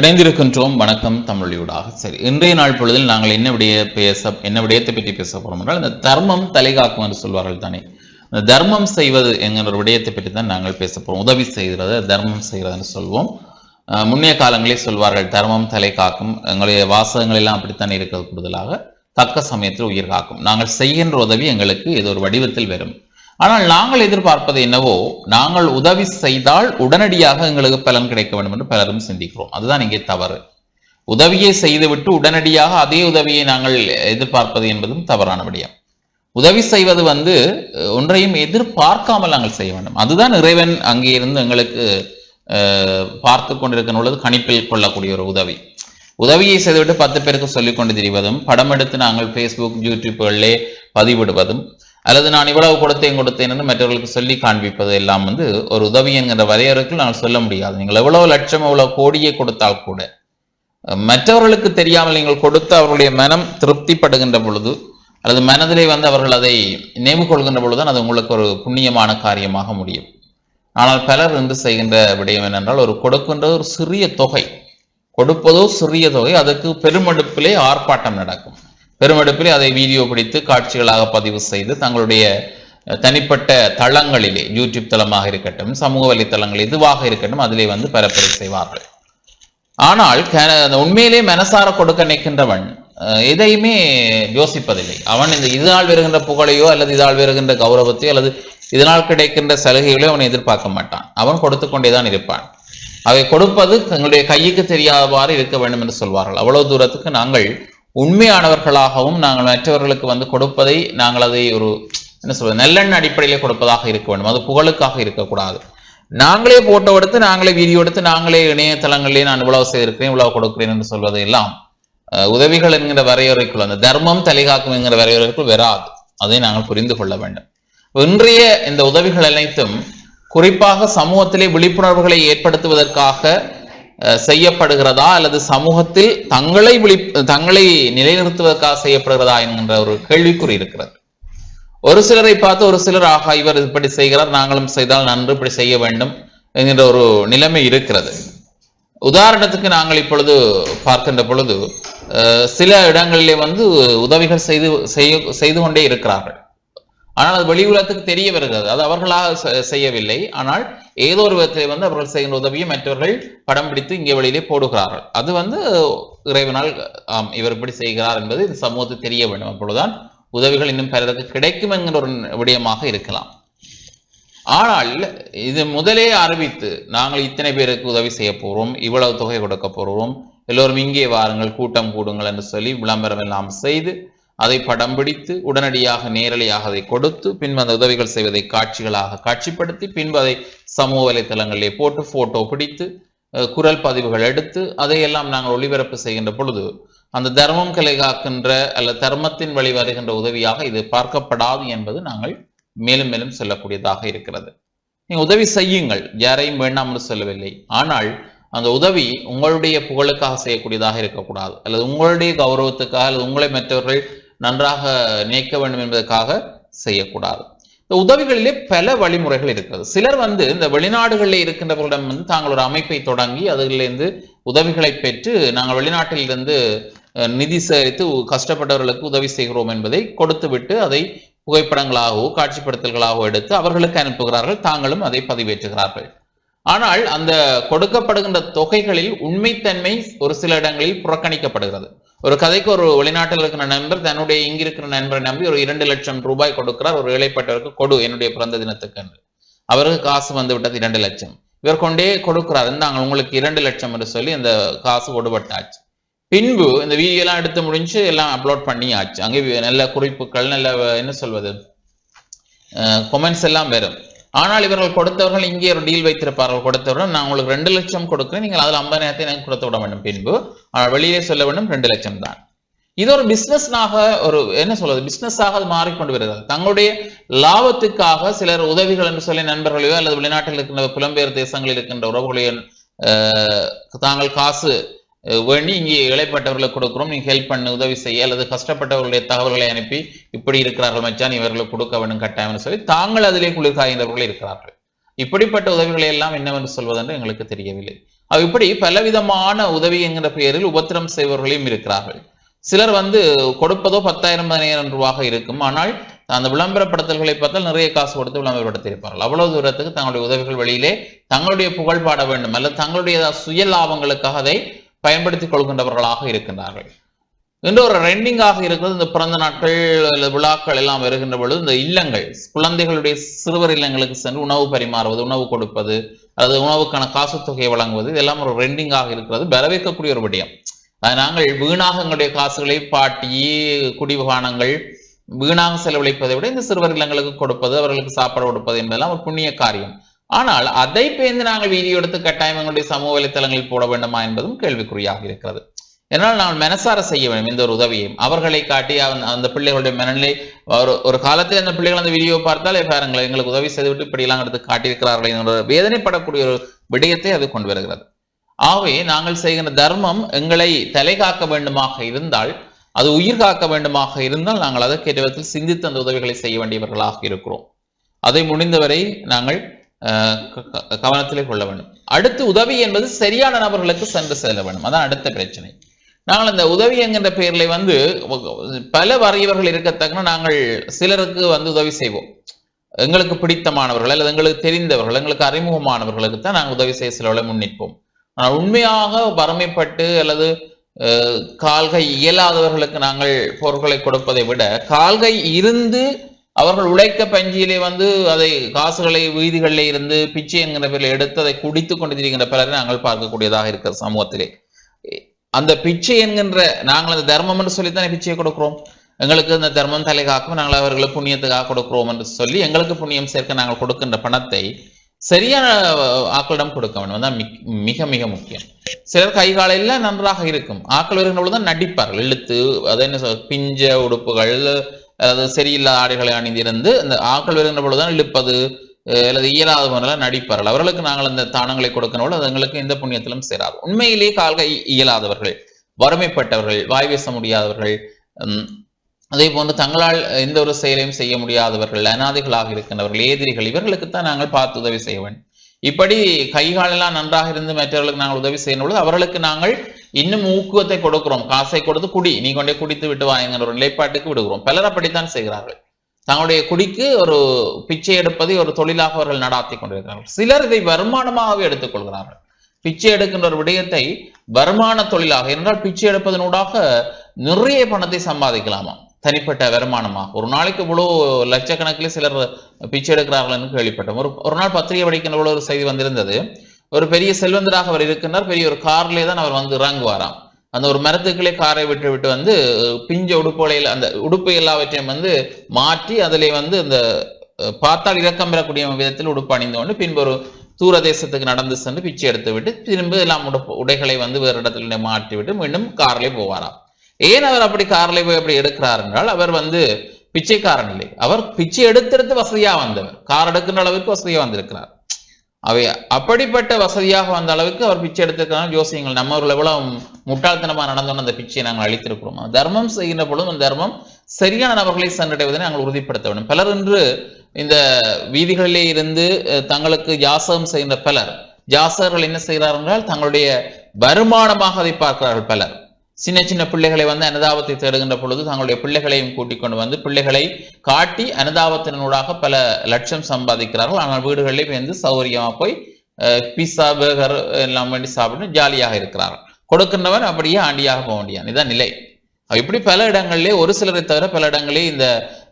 இணைந்திருக்கின்றோம். வணக்கம் தமிழொலியூடாக சரி இன்றைய நாள் பொழுதில் நாங்கள் என்ன விடைய பேச என்ன விடயத்தை பற்றி பேச போறோம் என்றால் இந்த தர்மம் தலைகாக்கும் என்று சொல்வார்கள் தானே. இந்த தர்மம் செய்வது என்கிற ஒரு விடயத்தை பற்றி தான் நாங்கள் பேச போறோம். உதவி செய்கிறது தர்மம் செய்கிறதுன்னு சொல்வோம். முன்னைய காலங்களில் சொல்வார்கள் தர்மம் தலை காக்கும் எங்களுடைய வாசகங்கள் எல்லாம் அப்படித்தான் இருக்கிறது கூடுதலாக. தக்க சமயத்தில் உயிர் காக்கும். நாங்கள் செய்கின்ற உதவி எங்களுக்கு ஏதோ ஒரு வடிவத்தில் வரும். ஆனால் நாங்கள் எதிர்பார்ப்பது என்னவோ நாங்கள் உதவி செய்தால் உடனடியாக எங்களுக்கு பலன் கிடைக்க வேண்டும் என்று பலரும் சிந்திக்கிறோம். அதுதான் இங்கே தவறு. உதவியை செய்துவிட்டு உடனடியாக அதே உதவியை நாங்கள் எதிர்பார்ப்பது என்பதும் தவறான விடயம். உதவி செய்வது வந்து ஒன்றையும் எதிர்பார்க்காமல் நாங்கள் செய்ய வேண்டும். அதுதான் இறைவன் அங்கே இருந்து எங்களுக்கு அஹ், பார்த்து கொண்டிருக்கிற கணிப்பில் கொள்ளக்கூடிய ஒரு உதவி. உதவியை செய்துவிட்டு பத்து பேருக்கு சொல்லிக் கொண்டு திரிவதும் படம் எடுத்து நாங்கள் ஃபேஸ்புக் யூடியூப்களிலே பதிவிடுவதும் அல்லது நான் இவ்வளவு கொடுத்தேன் கொடுத்தேன் என்று மற்றவர்களுக்கு சொல்லி காண்பிப்பது எல்லாம் வந்து ஒரு உதவி என்கிற வரையறைக்குள் நான் சொல்ல முடியாது. நீங்கள் எவ்வளவு லட்சம் எவ்வளவு கோடியை கொடுத்தால் கூட மற்றவர்களுக்கு தெரியாமல் நீங்கள் கொடுத்து அவர்களுடைய மனம் திருப்திப்படுகின்ற பொழுது அல்லது மனதிலே வந்து அவர்கள் அதை நினைவு கொள்கின்ற பொழுதுதான் அது உங்களுக்கு ஒரு புண்ணியமான காரியமாக முடியும். ஆனால் பலர் இன்று செய்கின்ற விடயம் என்னென்றால் ஒரு கொடுக்கின்ற ஒரு சிறிய தொகை. கொடுப்பதோ சிறிய தொகை அதற்கு பெருமெடுப்பிலே ஆர்ப்பாட்டம் நடக்கும். பெருமெடுப்பில் அதை வீடியோ பிடித்து காட்சிகளாக பதிவு செய்து தங்களுடைய தனிப்பட்ட தளங்களிலே யூடியூப் தளமாக இருக்கட்டும் சமூக வலைத்தளங்கள் எதுவாக இருக்கட்டும் அதிலே வந்து பரப்புரை செய்வார்கள். ஆனால் அந்த உண்மையிலே மனசார கொடுக்க நிற்கின்றவன் அஹ், எதையுமே யோசிப்பதில்லை. அவன் இந்த இதனால் வருகின்ற புகழையோ அல்லது இதனால் வருகின்ற கௌரவத்தையோ அல்லது இதனால் கிடைக்கின்ற சலுகைகளையோ அவன் எதிர்பார்க்க மாட்டான். அவன் கொடுத்து கொண்டேதான் இருப்பான். அவை கொடுப்பது தங்களுடைய கைக்கு தெரியாதவாறு இருக்க வேண்டும் என்று சொல்வார்கள். அவ்வளவு தூரத்துக்கு நாங்கள் உண்மையானவர்களாகவும் நாங்கள் மற்றவர்களுக்கு வந்து கொடுப்பதை நாங்கள் அதை ஒரு என்ன சொல்வது நல்லெண்ண அடிப்படையிலே கொடுப்பதாக இருக்க வேண்டும். அது புகழுக்காக இருக்கக்கூடாது. நாங்களே போட்டோ எடுத்து நாங்களே வீடியோ எடுத்து நாங்களே இணையதளங்களிலே நான் இவ்வளவு செய்திருக்கிறேன் இவ்வளவு கொடுக்கிறேன் என்று சொல்வது எல்லாம் அஹ், உதவிகள் என்கிற வரையறைக்குள் அந்த தர்மம் தலைகாக்கும் என்கிற வரையறைக்குள் வராது. அதை நாங்கள் புரிந்து கொள்ள வேண்டும். இன்றைய இந்த உதவிகள் அனைத்தும் குறிப்பாக சமூகத்திலே விழிப்புணர்வுகளை ஏற்படுத்துவதற்காக செய்யப்படுகிறதா அல்லது சமூகத்தில் தங்களை விழி தங்களை நிலைநிறுத்துவதற்காக செய்யப்படுகிறதா என்கின்ற ஒரு கேள்விக்குறி இருக்கிறது. ஒரு சிலரை பார்த்து ஒரு சிலர் ஆகா இவர் இப்படி செய்கிறார் நாங்களும் செய்தால் நன்று இப்படி செய்ய வேண்டும் என்கின்ற ஒரு நிலைமை இருக்கிறது. உதாரணத்துக்கு நாங்கள் இப்பொழுது பார்க்கின்ற பொழுது சில இடங்களிலே வந்து உதவிகள் செய்து செய்ய செய்து கொண்டே இருக்கிறார்கள். ஆனால் அது வெளி உலகத்துக்கு தெரிய வருகிறது. அது அவர்களாக செ- செய்யவில்லை. ஆனால் ஏதோ ஒரு விதத்தில் வந்து அவர்கள் செய்கின்ற உதவியை மற்றவர்கள் படம் பிடித்து இங்கே வெளியிலே போடுகிறார்கள். அது வந்து இறைவனால் ஆம் இவர் இப்படி செய்கிறார் என்பது இந்த சமூகத்துக்கு தெரிய வேண்டும். அப்பொழுதுதான் உதவிகள் இன்னும் பிறருக்கு கிடைக்கும் என்கிற ஒரு விடயமாக இருக்கலாம். ஆனால் இது முதலே அறிவித்து நாங்கள் இத்தனை பேருக்கு உதவி செய்ய போறோம் இவ்வளவு தொகை கொடுக்க போகிறோம் எல்லோரும் இங்கே வாருங்கள் கூட்டம் கூடுங்கள் என்று சொல்லி விளம்பரம் எல்லாம் செய்து அதை படம் பிடித்து உடனடியாக நேரலையாக அதை கொடுத்து பின்பு அந்த உதவிகள் செய்வதை காட்சிகளாக காட்சிப்படுத்தி பின்பு அதை சமூக வலைத்தளங்களிலே போட்டு போட்டோ பிடித்து குரல் பதிவுகள் எடுத்து அதையெல்லாம் நாங்கள் ஒளிபரப்பு செய்கின்ற பொழுது அந்த தர்மம் கலை காக்கின்ற அல்ல தர்மத்தின் வழி வருகின்ற உதவியாக இது பார்க்கப்படாது என்பது நாங்கள் மேலும் மேலும் சொல்லக்கூடியதாக இருக்கிறது. நீங்கள் உதவி செய்யுங்கள் யாரையும் வேண்டாம் என்று சொல்லவில்லை. ஆனால் அந்த உதவி உங்களுடைய புகழுக்காக செய்யக்கூடியதாக இருக்கக்கூடாது. அல்லது உங்களுடைய கௌரவத்துக்காக அல்லது உங்களை மற்றவர்கள் நன்றாக நினைக்க வேண்டும் என்பதற்காக செய்யக்கூடாது. இந்த உதவிகளிலே பல வழிமுறைகள் இருக்கிறது. சிலர் வந்து இந்த வெளிநாடுகளில் இருக்கின்றவர்களிடம் வந்து தாங்கள் ஒரு அமைப்பை தொடங்கி அதிலிருந்து உதவிகளை பெற்று நாங்கள் வெளிநாட்டில் இருந்து நிதி சேகரித்து கஷ்டப்பட்டவர்களுக்கு உதவி செய்கிறோம் என்பதை கொடுத்துவிட்டு அதை புகைப்படங்களாகவோ காட்சிப்படுத்தல்களாகவோ எடுத்து அவர்களுக்கு அனுப்புகிறார்கள். தாங்களும் அதை பதிவேற்றுகிறார்கள். ஆனால் அந்த கொடுக்கப்படுகின்ற தொகைகளில் உண்மைத்தன்மை ஒரு சில இடங்களில் புறக்கணிக்கப்படுகிறது. ஒரு கதைக்கு ஒரு வெளிநாட்டில் இருக்கிற நண்பர் தன்னுடைய இங்கிருக்கிற நண்பரை நம்பி ஒரு இரண்டு லட்சம் ரூபாய் கொடுக்கிறார் ஒரு ஏழைப்பட்டவருக்கு கொடு என்னுடைய பிறந்த தினத்துக்கு என்று அவருக்கு காசு வந்து விட்டது இரண்டு லட்சம். இவர் கொண்டே கொடுக்கிறார் நாங்கள் உங்களுக்கு இரண்டு லட்சம் என்று சொல்லி அந்த காசு கொடுபட்டாச்சு பின்பு இந்த வீடியோ எல்லாம் எடுத்து முடிஞ்சு எல்லாம் அப்லோட் பண்ணியாச்சு. அங்கே நல்ல குறிப்புகள் நல்ல என்ன சொல்வது கொமெண்ட்ஸ் எல்லாம் வரும். ஆனால் இவர்கள் கொடுத்தவர்கள் இங்கே ஒரு டீல் வைத்திருப்பார்கள். கொடுத்தவர்கள் நான் உங்களுக்கு ரெண்டு லட்சம் கொடுக்குறேன். நீங்கள் அதில் ஐம்பதாயிரத்தை எனக்கு கொடுத்து விட வேண்டும். பின்பு வெளியே சொல்ல வேண்டும் ரெண்டு லட்சம் தான். இது ஒரு பிசினஸ்னாக ஒரு என்ன சொல்வது பிசினஸாக அது மாறிக்கொண்டு வருகிறது. தங்களுடைய லாபத்துக்காக சிலர் உதவிகள் என்று சொல்லி நண்பர்களையோ அல்லது வெளிநாட்டில் இருக்கின்ற புலம்பெயர் தேசங்களில் இருக்கின்ற உறவுகளையோ தாங்கள் காசு வேண்டி இங்கே இழைப்பட்டவர்களுக்கு கொடுக்கிறோம். நீங்கள் ஹெல்ப் பண்ண உதவி செய்ய அல்லது கஷ்டப்பட்டவர்களுடைய தகவல்களை அனுப்பி இப்படி இருக்கிறார்கள் மச்சான் இவர்களுக்கு கொடுக்க வேண்டும் கட்டாயம்னு சொல்லி தாங்கள் அதிலே குளிர்காய்ந்தவர்கள் இருக்கிறார்கள். இப்படிப்பட்ட உதவிகளை எல்லாம் என்னவென்று சொல்வதென்று எங்களுக்கு தெரியவில்லை. அவ் இப்படி பலவிதமான உதவி என்கிற பெயரில் உபத்திரம் செய்பவர்களையும் இருக்கிறார்கள். சிலர் வந்து கொடுப்பதோ பத்தாயிரம் பதினாயிரம் ரூபாக இருக்கும். ஆனால் அந்த விளம்பரப்படுத்தல்களை பார்த்தால் நிறைய காசு கொடுத்து விளம்பரப்படுத்தியிருப்பார்கள். அவ்வளவு தூரத்துக்கு தங்களுடைய உதவிகள் வழியிலே தங்களுடைய புகழ் பாட வேண்டும். அல்லது தங்களுடைய சுய லாபங்களுக்காக அதை பயன்படுத்திக் கொள்கின்றவர்களாக இருக்கின்றார்கள். இன்று ஒரு ரெண்டிங்காக இருக்கிறது. இந்த பிறந்த நாட்கள் விழாக்கள் எல்லாம் வருகின்ற பொழுது இந்த இல்லங்கள் குழந்தைகளுடைய சிறுவர் இல்லங்களுக்கு சென்று உணவு பரிமாறுவது உணவு கொடுப்பது அது உணவுக்கான காசு தொகையை வழங்குவது இதெல்லாம் ஒரு ரெண்டிங்காக இருக்கிறது. வரவேற்கக்கூடிய ஒரு விடயம். அது நாங்கள் வீணாக எங்களுடைய காசுகளை பாட்டி குடிபானங்கள் வீணாக செலவழிப்பதை விட இந்த சிறுவர் இல்லங்களுக்கு கொடுப்பது அவர்களுக்கு சாப்பாடு கொடுப்பது என்பதெல்லாம் ஒரு புண்ணிய காரியம். ஆனால் அதை பேர்ந்து நாங்கள் வீடியோ எடுத்து கட்டாயம் எங்களுடைய சமூக வலைத்தளங்களில் போட வேண்டுமா என்பதும் கேள்விக்குறியாக இருக்கிறது. என்னால் நான் மனசார செய்ய வேண்டும் இந்த ஒரு உதவியையும். அவர்களை காட்டி அந்த- அந்த பிள்ளைகளுடைய மனநிலை ஒரு ஒரு காலத்தில் அந்த பிள்ளைகள் அந்த வீடியோ பார்த்தாலே பாருங்களேன் எங்களுக்கு உதவி செய்துவிட்டு இப்படியெல்லாம் எடுத்து காட்டியிருக்கிறார்கள் என்ற வேதனைப்படக்கூடிய ஒரு விடயத்தை அது கொண்டு வருகிறது. ஆகவே நாங்கள் செய்கின்ற தர்மம் எங்களை தலை காக்க வேண்டுமாக இருந்தால் அது உயிர் காக்க வேண்டுமாக இருந்தால் நாங்கள் அதற்கேற்ற விதத்தில் சிந்தித்து அந்த உதவிகளை செய்ய வேண்டியவர்களாக இருக்கிறோம். அதை முடிந்தவரை நாங்கள் கவனத்திலே கொள்ள வேண்டும். அடுத்து உதவி என்பது சரியான நபர்களுக்கு சென்று செல்ல வேண்டும். அதான் அடுத்த பிரச்சனை. நாங்கள் அந்த உதவி என்கின்ற பெயரில் வந்து பல வரையவர்கள் இருக்கத்தக்க நாங்கள் சிலருக்கு வந்து உதவி செய்வோம். எங்களுக்கு பிடித்தமானவர்கள் அல்லது எங்களுக்கு தெரிந்தவர்கள் எங்களுக்கு அறிமுகமானவர்களுக்கு தான் நாங்கள் உதவி செய்ய சிலவளை முன்னிற்போம். ஆனால் உண்மையாக வறுமைப்பட்டு அல்லது கால்கை இயலாதவர்களுக்கு நாங்கள் பொருட்களை கொடுப்பதை விட கால்கை இருந்து அவர்கள் உழைக்க பஞ்சியிலே வந்து அதை காசுகளை வீதிகளிலே இருந்து பிச்சை என்கிற பேரில் எடுத்து அதை குடித்து கொண்டு திரிகின்ற பலரை நாங்கள் பார்க்கக்கூடியதாக இருக்கிற சமூகத்திலே. அந்த பிச்சை என்கின்ற நாங்கள் அந்த தர்மம் என்று சொல்லித்தானே பிச்சையை கொடுக்கிறோம். எங்களுக்கு இந்த தர்மம் தலை காக்கும் நாங்கள் அவர்களை புண்ணியத்துக்காக கொடுக்கிறோம் என்று சொல்லி எங்களுக்கு புண்ணியம் சேர்க்க நாங்கள் கொடுக்கின்ற பணத்தை சரியான ஆக்களிடம் கொடுக்க வேண்டும். தான் மிக மிக முக்கியம். சிலர் கை காலையில் நன்றாக இருக்கும். ஆக்கள் வருகின்ற பொழுது நடிப்பார்கள். இழுத்து அது என்ன பிஞ்ச உடுப்புகள் அதாவது சரியில்லாத ஆடைகளை அணிந்திருந்து அந்த ஆக்கள் வருகின்ற பொழுதுதான் இழுப்பது அல்லது இயலாதவர்கள் நடிப்பார்கள். அவர்களுக்கு நாங்கள் அந்த தானங்களை கொடுக்கணும் அது எங்களுக்கு எந்த புண்ணியத்திலும் சேராது. உண்மையிலேயே கால்கை இயலாதவர்கள் வறுமைப்பட்டவர்கள் வாய் பேச முடியாதவர்கள் உம், அதே போன்று தங்களால் எந்த ஒரு செயலையும் செய்ய முடியாதவர்கள் அனாதைகளாக இருக்கின்றவர்கள் ஏதிரிகள் இவர்களுக்குத்தான் நாங்கள் பார்த்து உதவி செய்ய வேண்டும். இப்படி கைகாலெல்லாம் நன்றாக இருந்து மற்றவர்களுக்கு நாங்கள் உதவி செய்யும் பொழுது அவர்களுக்கு நாங்கள் இன்னும் ஊக்குவத்தை கொடுக்கிறோம். காசை கொடுத்து குடி. நீ கொண்டே குடித்து விட்டு வாங்கிற ஒரு நிலைப்பாட்டுக்கு விடுகிறோம். பலர் அப்படித்தான் செய்கிறார்கள். தங்களுடைய குடிக்கு ஒரு பிச்சை எடுப்பதை ஒரு தொழிலாக அவர்கள் நடாத்தி கொண்டிருக்கிறார்கள். சிலர் இதை வருமானமாகவே எடுத்துக்கொள்கிறார்கள் பிச்சை எடுக்கின்ற ஒரு விடயத்தை வருமான தொழிலாக என்றால் பிச்சை எடுப்பதனூடாக நிறைய பணத்தை சம்பாதிக்கலாமா தனிப்பட்ட வருமானமாக ஒரு நாளைக்கு இவ்வளோ லட்சக்கணக்கில் சிலர் பிச்சை எடுக்கிறார்கள் என்று கேள்விப்பட்டோம். ஒரு ஒரு நாள் பத்திரிகை படிக்கின்ற ஒரு செய்தி வந்திருந்தது. ஒரு பெரிய செல்வந்தராக அவர் இருக்கின்றார். பெரிய ஒரு கார்லேயே தான் அவர் வந்து இறங்குவாராம். அந்த ஒரு மரத்துக்களே காரை விட்டு விட்டு வந்து பிஞ்ச உடுப்புலையில் அந்த உடுப்பு எல்லாவற்றையும் வந்து மாற்றி அதிலே வந்து அந்த பார்த்தால் இறக்கம் பெறக்கூடிய விதத்தில் உடுப்பு அணிந்து கொண்டு பின்பு ஒரு தூர தேசத்துக்கு நடந்து சென்று பிச்சை எடுத்து விட்டு திரும்ப எல்லாம் உடுப்பு உடைகளை வந்து வேறு இடத்துல மாற்றி விட்டு மீண்டும் கார்லே போவாராம். ஏன் அவர் அப்படி கார்லேயே போய் அப்படி எடுக்கிறார் என்றால் அவர் வந்து பிச்சைக்காரன் இல்லை. அவர் பிச்சை எடுத்தெடுத்து வசதியாக வந்தவர். கார் எடுக்கின்ற அளவுக்கு வசதியாக வந்திருக்கிறார். அவை அப்படிப்பட்ட வசதியாக வந்த அளவுக்கு அவர் பிச்சை எடுத்திருக்கிறார் யோசியுங்கள் நம்ம ஒரு எவ்வளவு முட்டாள்தனமாக நடந்தோன்னு அந்த பிச்சையை நாங்கள் அளித்திருக்கிறோம். தர்மம் செய்கின்ற பொழுதும் அந்த தர்மம் சரியான நபர்களை சென்றடைவதை நாங்கள் உறுதிப்படுத்த வேண்டும். பலர் இன்று இந்த வீதிகளிலே இருந்து அஹ், தங்களுக்கு யாசகம் செய்கின்ற பலர் ஜாசகர்கள் என்ன செய்கிறார்கள் என்றால் தங்களுடைய வருமானமாக அதை பார்க்கிறார்கள் பலர். சின்ன சின்ன பிள்ளைகளை வந்து அனுதாபத்தை தேடுகின்ற பொழுது தங்களுடைய பிள்ளைகளையும் கூட்டிக் கொண்டு வந்து பிள்ளைகளை காட்டி அனுதாபத்தினூடாக பல லட்சம் சம்பாதிக்கிறார்கள். ஆனால் வீடுகளிலே வந்து சௌகரியமா போய் பீஸா பர்கர் எல்லாம் வேண்டி சாப்பிட்டு ஜாலியாக இருக்கிறார்கள். கொடுக்கின்றவன் அப்படியே ஆண்டியாக போக முடியாது இதான் நிலை. இப்படி பல இடங்களிலே ஒரு சிலரை தவிர பல இடங்களிலே இந்த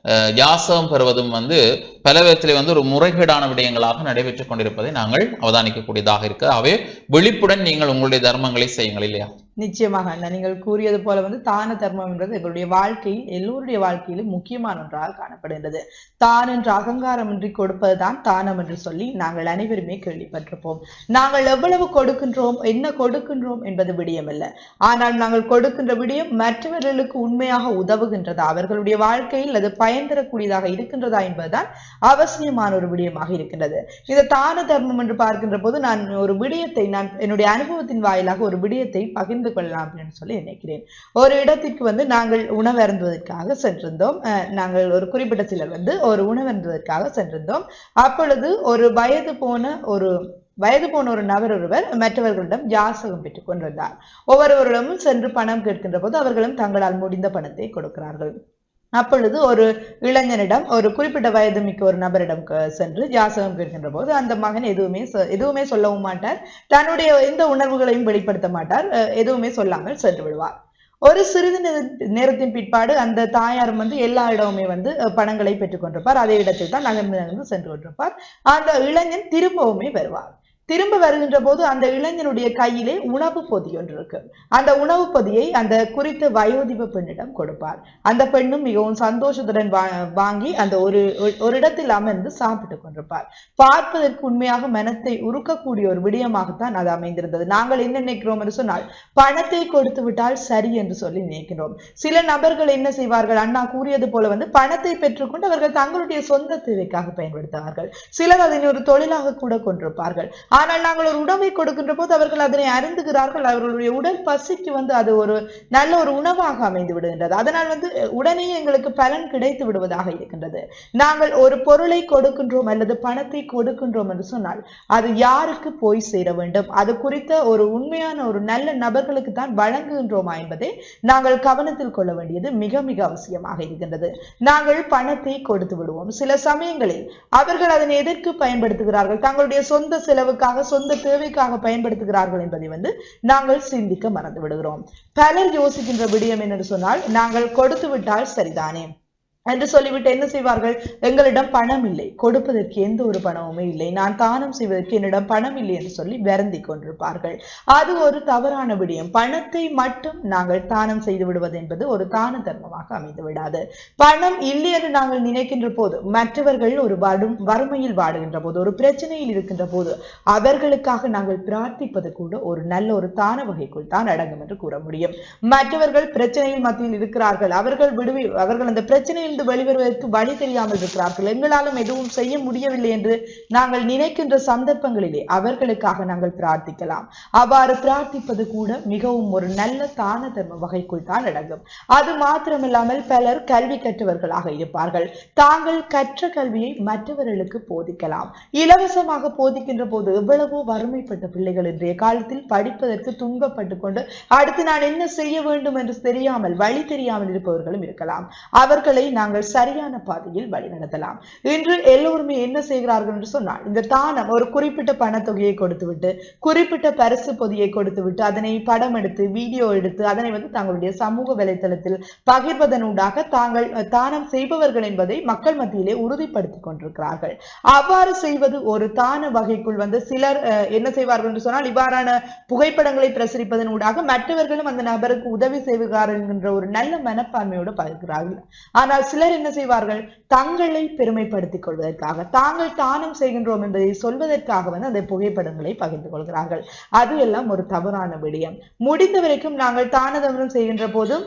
அஹ், யாசகம் பெறுவதும் வந்து பல விதத்திலே வந்து ஒரு முறைகேடான விடயங்களாக நடைபெற்றுக் கொண்டிருப்பதை நாங்கள் அவதானிக்கக்கூடியதாக இருக்கு ஆகவே விழிப்புடன் நீங்கள் உங்களுடைய தர்மங்களை செய்யுங்கள் இல்லையா? நிச்சயமாக அண்ணா நீங்கள் கூறியது போல வந்து தான தர்மம் என்பது எங்களுடைய வாழ்க்கையில் எல்லோருடைய வாழ்க்கையிலும் முக்கியமான ஒன்றாக காணப்படுகின்றது. தான் என்று அகங்காரம் இன்றி கொடுப்பதுதான் தானம் என்று சொல்லி நாங்கள் அனைவருமே கேள்விப்பட்டிருப்போம். நாங்கள் எவ்வளவு கொடுக்கின்றோம் என்ன கொடுக்கின்றோம் என்பது விடயமல்ல. ஆனால் நாங்கள் கொடுக்கின்ற விடயம் மற்றவர்களுக்கு உண்மையாக உதவுகின்றதா அவர்களுடைய வாழ்க்கையில் அது பயன் தரக்கூடியதாக இருக்கின்றதா என்பதுதான் அவசியமான ஒரு விடயமாக இருக்கின்றது. இந்த தான தர்மம் என்று பார்க்கின்ற போது நான் ஒரு விடயத்தை நான் என்னுடைய அனுபவத்தின் வாயிலாக ஒரு விடயத்தை பகிர்ந்து கொள்ளலாம் அப்படின்னு சொல்லி நினைக்கிறேன். ஒரு இடத்திற்கு வந்து நாங்கள் உணவருந்துவதற்காக சென்றிருந்தோம். அஹ், நாங்கள் ஒரு குறிப்பிட்ட சிலர் வந்து ஒரு உணவருந்துவதற்காக சென்றிருந்தோம். அப்பொழுது ஒரு வயது போன ஒரு வயது போன ஒரு நபர் ஒருவர் மற்றவர்களிடம் யாசகம் பெற்றுக் கொண்டிருந்தார். ஒவ்வொருவரிடமும் சென்று பணம் கேட்கின்ற போது அவர்களும் தங்களால் முடிந்த பணத்தை கொடுக்கிறார்கள். அப்பொழுது ஒரு இளைஞனிடம் ஒரு குறிப்பிட்ட வயது மிக்க ஒரு நபரிடம் சென்று ஜாசகம் கேட்கின்ற போது அந்த மகன் எதுவுமே எதுவுமே சொல்லவும் மாட்டார். தன்னுடைய எந்த உணர்வுகளையும் வெளிப்படுத்த மாட்டார். எதுவுமே சொல்லாமல் சென்று விடுவார். ஒரு சிறிது நேரத்தின் பிற்பாடு அந்த தாயாரும் வந்து எல்லா இடமுமே வந்து பணங்களை பெற்றுக் கொண்டிருப்பார். அதே இடத்தில் தான் நகர்ந்து நகர்ந்து சென்று கொண்டிருப்பார். அந்த இளைஞன் திரும்பவுமே வருவார். திரும்ப வருகின்ற போது அந்த இளைஞனுடைய கையிலே உணவு பொதி ஒன்று இருக்கு. அந்த உணவு பொதியை அந்த குறித்த வயோதிப பெண்ணிடம் கொடுப்பார். அந்த பெண்ணும் மிகவும் சந்தோஷத்துடன் வாங்கி அந்த ஒரு ஒரு இடத்தில் அமர்ந்து சாப்பிட்டு கொண்டிருப்பார். பார்ப்பதற்கு உண்மையாக மனத்தை உருக்கக்கூடிய ஒரு விடயமாகத்தான் அது அமைந்திருந்தது. நாங்கள் என்ன நினைக்கிறோம் என்று சொன்னால் பணத்தை கொடுத்து விட்டால் சரி என்று சொல்லி நினைக்கிறோம். சில நபர்கள் என்ன செய்வார்கள்? அண்ணா கூறியது போல வந்து பணத்தை பெற்றுக்கொண்டு அவர்கள் தங்களுடைய சொந்த தேவைக்காக பயன்படுத்துவார்கள். சிலர் அதனை ஒரு தொழிலாக கூட கொண்டிருப்பார்கள். ஆனால் நாங்கள் ஒரு உணவை கொடுக்கின்ற போது அவர்கள் அதனை அருந்துகிறார்கள். அவர்களுடைய உடல் பசிக்கு வந்து அது ஒரு நல்ல ஒரு உணவாக அமைந்து விடுகின்றது. அதனால் வந்து உடனே எங்களுக்கு பலன் கிடைத்து விடுவதாக இருக்கின்றது. நாங்கள் ஒரு பொருளை கொடுக்கின்றோம் அல்லது பணத்தை கொடுக்கின்றோம் என்று சொன்னால் அது யாருக்கு போய் சேர வேண்டும்? அது குறித்த ஒரு உண்மையான ஒரு நல்ல நபர்களுக்கு தான் வழங்குகின்றோமா என்பதை நாங்கள் கவனத்தில் கொள்ள வேண்டியது மிக மிக அவசியமாக இருக்கின்றது. நாங்கள் பணத்தை கொடுத்து விடுவோம். சில சமயங்களில் அவர்கள் அதனை எதற்கு பயன்படுத்துகிறார்கள்? தங்களுடைய சொந்த செலவுக்கு செலவுக்காக சொந்த தேவைக்காக பயன்படுத்துகிறார்கள் என்பதை வந்து நாங்கள் சிந்திக்க மறந்து விடுகிறோம் பலர் யோசிக்கின்ற விடயம் என்னென்று சொன்னால் நாங்கள் கொடுத்து விட்டால் சரிதானே. என்று சொல்லிவிட்டு என்ன செய்வார்கள்? எங்களிடம் பணம் இல்லை. கொடுப்பதற்கு எந்த ஒரு பணமுமே இல்லை. நான் தானம் செய்வதற்கு என்னிடம் பணம் இல்லை என்று சொல்லி வருந்தி கொண்டிருப்பார்கள். அது ஒரு தவறான விடயம். பணத்தை மட்டும் நாங்கள் தானம் செய்து விடுவது என்பது ஒரு தான தர்மமாக அமைந்து விடாது பணம் இல்லை என்று நாங்கள் நினைக்கின்ற போது மற்றவர்கள் ஒரு வடும் வறுமையில் வாடுகின்ற போது ஒரு பிரச்சனையில் இருக்கின்ற போது அவர்களுக்காக நாங்கள் பிரார்த்திப்பது கூட ஒரு நல்ல ஒரு தான வகைக்குள் தான் அடங்கும் என்று கூற முடியும். மற்றவர்கள் பிரச்சனையில் மத்தியில் இருக்கிறார்கள். அவர்கள் விடுவி அவர்கள் அந்த பிரச்சனையில் இருந்து வெளிவருவதற்கு வழி தெரியாமல் இருக்கிறார்கள். எங்களாலும் எதுவும் செய்ய முடியவில்லை என்று நாங்கள் நினைக்கின்ற சந்தர்ப்பங்களிலே அவர்களுக்காக நாங்கள் பிரார்த்திக்கலாம். அவ்வாறு பிரார்த்திப்பது கூட மிகவும் ஒரு நல்ல தான தர்ம வகைக்குள் தான் அடங்கும். அது மாத்திரமில்லாமல் பலர் கல்வி கற்றவர்களாக இருப்பார்கள். தாங்கள் கற்ற கல்வியை மற்றவர்களுக்கு போதிக்கலாம். இலவசமாக போதிக்கின்ற போது எவ்வளவோ வறுமைப்பட்ட பிள்ளைகள் இன்றைய காலத்தில் படிப்பதற்கு துன்பப்பட்டு கொண்டு அடுத்து நான் என்ன செய்ய வேண்டும் என்று தெரியாமல் வழி தெரியாமல் இருப்பவர்களும் இருக்கலாம். அவர்களை நாங்கள் சரியான பாதையில் வழிநடத்தலாம் இன்று எல்லோருமே என்ன செய்கிறார்கள் என்று சொன்னால் இந்த தானம் ஒரு குறிப்பிட்ட பணத்தொகையை கொடுத்துவிட்டு குறிப்பிட்ட பரிசு பொதியை கொடுத்துவிட்டு அதனை படம் எடுத்து வீடியோ எடுத்து அதனை வந்து தங்களுடைய சமூக வலைத்தளத்தில் பகிர்வதனூடாக தாங்கள் தானம் செய்பவர்கள் என்பதை மக்கள் மத்தியிலே உறுதிப்படுத்திக் கொண்டிருக்கிறார்கள். அவ்வாறு செய்வது ஒரு தான வகைக்குள் வந்து சிலர் என்ன செய்வார்கள் என்று சொன்னால் இவ்வாறான புகைப்படங்களை பிரசரிப்பதன் ஊடாக மற்றவர்களும் அந்த நபருக்கு உதவி செய்வார்கள் என்ற ஒரு நல்ல மனப்பான்மையோடு பகிர்கிறார்கள். ஆனால் சிலர் என்ன செய்வார்கள்? தங்களை பெருமைப்படுத்திக் கொள்வதற்காக தாங்கள் தானம் செய்கின்றோம் என்பதை சொல்வதற்காக வந்து அந்த புகைப்படங்களை பகிர்ந்து கொள்கிறார்கள். அது எல்லாம் ஒரு தவறான விடயம். முடிந்த வரைக்கும் நாங்கள் தான தவறம் செய்கின்ற போதும்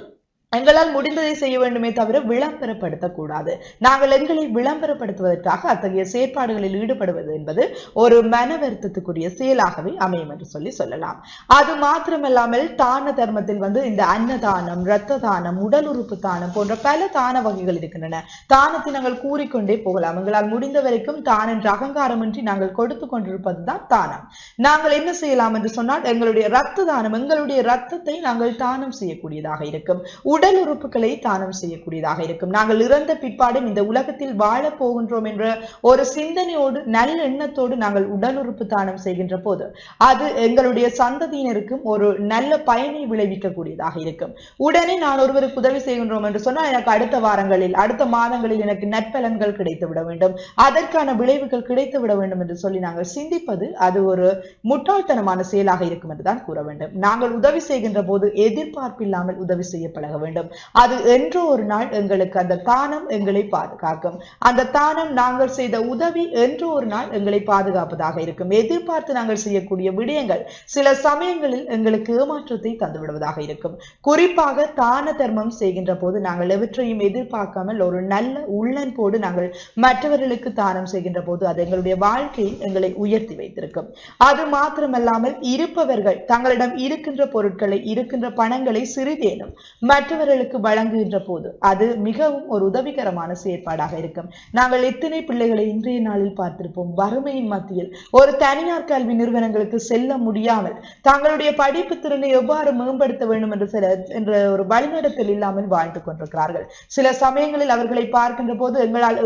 எங்களால் முடிந்ததை செய்ய வேண்டுமே தவிர விளம்பரப்படுத்தக்கூடாது. நாங்கள் எங்களை விளம்பரப்படுத்துவதற்காக அத்தகைய செயற்பாடுகளில் ஈடுபடுவது என்பது ஒரு மன வருத்தத்துக்குரிய செயலாகவே அமையும் என்று சொல்லி சொல்லலாம். அது மாத்திரமல்லாமல் தான தர்மத்தில் வந்து இந்த அன்னதானம் இரத்த தானம் உடல் உறுப்பு தானம் போன்ற பல தான வகைகள் இருக்கின்றன. தானத்தை நாங்கள் கூறிக்கொண்டே போகலாம். எங்களால் முடிந்த வரைக்கும் தான் என்ற அகங்காரமின்றி நாங்கள் கொடுத்து கொண்டிருப்பதுதான் தானம். நாங்கள் என்ன செய்யலாம் என்று சொன்னால் எங்களுடைய இரத்த தானம் எங்களுடைய இரத்தத்தை நாங்கள் தானம் செய்யக்கூடியதாக இருக்கும். உடல் உறுப்புகளை தானம் செய்யக்கூடியதாக இருக்கும். நாங்கள் இறந்த பிற்பாடும் இந்த உலகத்தில் வாழ போகின்றோம் என்ற ஒரு சிந்தனையோடு நல்ல எண்ணத்தோடு நாங்கள் உடல் உறுப்பு தானம் செய்கின்ற போது அது எங்களுடைய சந்ததியினருக்கும் ஒரு நல்ல பயனை விளைவிக்கக்கூடியதாக இருக்கும். உடனே நான் ஒருவருக்கு உதவி செய்கின்றோம் என்று சொன்னால் எனக்கு அடுத்த வாரங்களில் அடுத்த மாதங்களில் எனக்கு நற்பலன்கள் கிடைத்து விட வேண்டும். அதற்கான விளைவுகள் கிடைத்து விட வேண்டும் என்று சொல்லி நாங்கள் சிந்திப்பது அது ஒரு முட்டாள்தனமான செயலாக இருக்கும் என்றுதான் கூற வேண்டும். நாங்கள் உதவி செய்கின்ற போது எதிர்பார்ப்பில்லாமல் உதவி செய்ய பழக வேண்டும். வேண்டும். அது என்றோ ஒரு நாள் எங்களுக்கு அந்த தானம் எங்களை பாதுகாக்கும். அந்த தானம் நாங்கள் செய்த உதவி என்றோ ஒரு நாள் எங்களை பாதுகாப்பதாக இருக்கும். எதிர்பார்த்து நாங்கள் செய்யக்கூடிய விடயங்கள் சில சமயங்களில் எங்களுக்கு ஏமாற்றத்தை தந்துவிடுவதாக இருக்கும். குறிப்பாக தான தர்மம் செய்கின்ற போது நாங்கள் எவற்றையும் எதிர்பார்க்காமல் ஒரு நல்ல உள்ளன்போடு நாங்கள் மற்றவர்களுக்கு தானம் செய்கின்ற போது அது எங்களுடைய வாழ்க்கையில் எங்களை உயர்த்தி வைத்திருக்கும். அது மாத்திரமல்லாமல் இருப்பவர்கள் தங்களிடம் இருக்கின்ற பொருட்களை இருக்கின்ற பணங்களை சிறிதேனும் மற்ற மற்றவர்களுக்கு வழங்குகின்ற போது அது மிகவும் ஒரு உதவிகரமான செயற்பாடாக இருக்கும். நாங்கள் எத்தனை பிள்ளைகளை இன்றைய நாளில் பார்த்திருப்போம்? வறுமையின் மத்தியில். ஒரு தனியார் கல்வி நிறுவனங்களுக்கு செல்ல முடியாமல் தங்களுடைய படிப்பு திறனை எவ்வாறு மேம்படுத்த வேண்டும் என்று சில என்ற ஒரு வழிநடத்தல் இல்லாமல் வாழ்ந்து கொண்டிருக்கிறார்கள். சில சமயங்களில் அவர்களை பார்க்கின்ற போது எங்களால்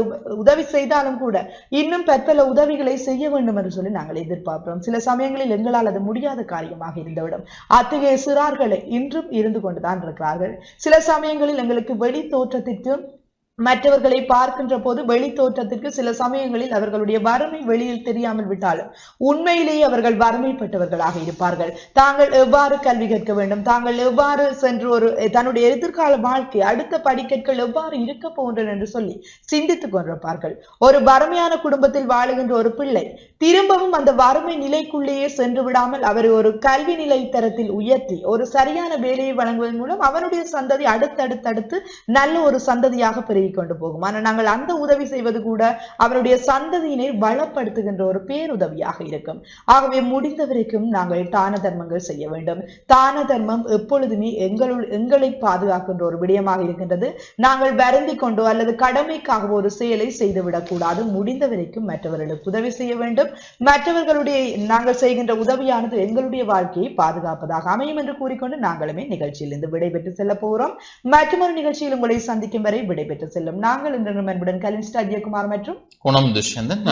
உதவி செய்தாலும் கூட இன்னும் பற்பல உதவிகளை செய்ய வேண்டும் என்று சொல்லி நாங்கள் எதிர்பார்க்கிறோம். சில சமயங்களில் எங்களால் அது முடியாத காரியமாக இருந்துவிடும். அத்தகைய சிறார்களை இன்றும் இருந்து கொண்டுதான் இருக்கிறார்கள். சில சமயங்களில் எங்களுக்கு வெளி தோற்றத்திற்கு மற்றவர்களை பார்க்கின்ற போது வெளி தோற்றத்திற்கு சில சமயங்களில் அவர்களுடைய வறுமை வெளியில் தெரியாமல் விட்டாலும் உண்மையிலேயே அவர்கள் வறுமைப்பட்டவர்களாக இருப்பார்கள். தாங்கள் எவ்வாறு கல்வி கற்க வேண்டும்? தாங்கள் எவ்வாறு சென்று ஒரு தன்னுடைய எதிர்கால வாழ்க்கை அடுத்த படிக்கற்கள் எவ்வாறு இருக்க போகின்றன என்று சொல்லி சிந்தித்துக் கொண்டிருப்பார்கள். ஒரு வறுமையான குடும்பத்தில் வாழுகின்ற ஒரு பிள்ளை திரும்பவும் அந்த வறுமை நிலைக்குள்ளேயே சென்று விடாமல் அவரை ஒரு கல்வி நிலை தரத்தில் உயர்த்தி ஒரு சரியான வேலையை வழங்குவதன் மூலம் அவனுடைய சந்ததி அடுத்தடுத்தடுத்து நல்ல ஒரு சந்ததியாக உதவி கொண்டு போகும். ஆனால் நாங்கள் அந்த உதவி செய்வது கூட அவருடைய சந்ததியினை வளப்படுத்துகின்ற ஒரு பேருதவியாக இருக்கும். ஆகவே முடிந்த வரைக்கும் நாங்கள் தான தர்மங்கள் செய்ய வேண்டும். தான தர்மம் எப்பொழுதுமே எங்களுள் எங்களை பாதுகாக்கின்ற ஒரு விடயமாக இருக்கின்றது. நாங்கள் வருந்தி கொண்டோ அல்லது கடமைக்காக ஒரு செயலை செய்துவிடக்கூடாது முடிந்த வரைக்கும் மற்றவர்களுக்கு உதவி செய்ய வேண்டும். மற்றவர்களுடைய நாங்கள் செய்கின்ற உதவியானது எங்களுடைய வாழ்க்கையை பாதுகாப்பதாக அமையும் என்று கூறிக்கொண்டு நாங்களுமே நிகழ்ச்சியிலிருந்து விடைபெற்று செல்ல போகிறோம். மற்றொரு நிகழ்ச்சியில் உங்களை சந்திக்கும் வரை விடைபெற்று செல்லும் நாங்கள் இன்று அன்புடன் கலின் ஸ்டாஜியகுமார் மற்றும் குணம் துஷ்யந்தன்.